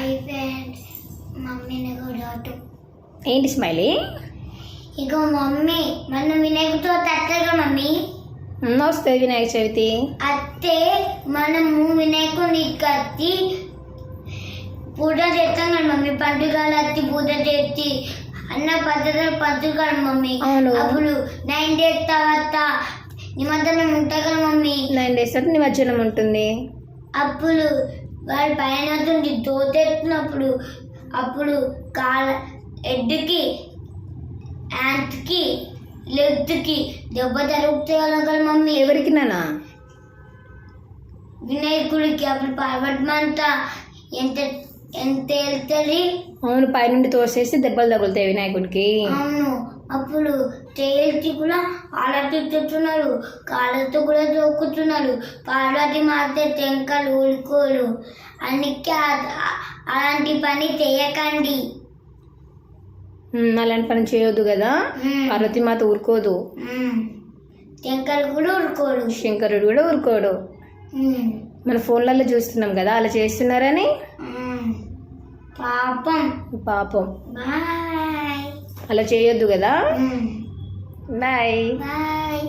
Hi friends మమ్మీని కూడా ఏంటి స్మైలీ? ఇక మమ్మీ మన వినాయకుడితో తట్టగా మమ్మీ. వస్తుంది వినాయక చవితి. అత్తే మనము వినాయకుడిని కత్తి పూజ చేస్తాం కదా మమ్మీ పండుగలు అత్తి పూజ చేసి అన్న పద్ధతులు పంచుకోడు మమ్మీ. అవును. అప్పుడు నైన్ డేస్ తర్వాత నిమజ్జనం ఉంటాయి కదా మమ్మీ. నైన్ డేస్ తర్వాత నిమజ్జనం ఉంటుంది. అప్పుడు వాడు పైన నుండి దోతెత్తినప్పుడు అప్పుడు కాల హెడ్కి హ్యాండ్కి లెగ్కి దెబ్బ తరుగుతాయి కదా మమ్మీ? ఎవరికి నానా వినాయకుడికి. అప్పుడు పర్వతమంతా ఎంత ఎంత వెళ్తుంది? అవును పైనుండి తోసేసి దెబ్బలు తగులుతాయి వినాయకుడికి అవును అప్పుడు తేల్చి కూడా ఆలోచిస్తున్నారు కాళ్ళతో కూడా తొక్కుతున్నారు. పార్వతి మాతే టెంకలు ఊరుకోరు. అందుకే అలాంటి పని చేయకండి. అలాంటి పని చేయొద్దు కదా? మ్మ్. పార్వతీమాత ఊరుకోదు. టెంకలు కూడా ఊరుకోరు. శంకరుడు కూడా ఊరుకోడు. మన ఫోన్లలో చూస్తున్నాం కదా అలా చేస్తున్నారని. పాపం. పాపం. బాయ్. అలా చేయొద్దు కదా. బాయ్. బాయ్.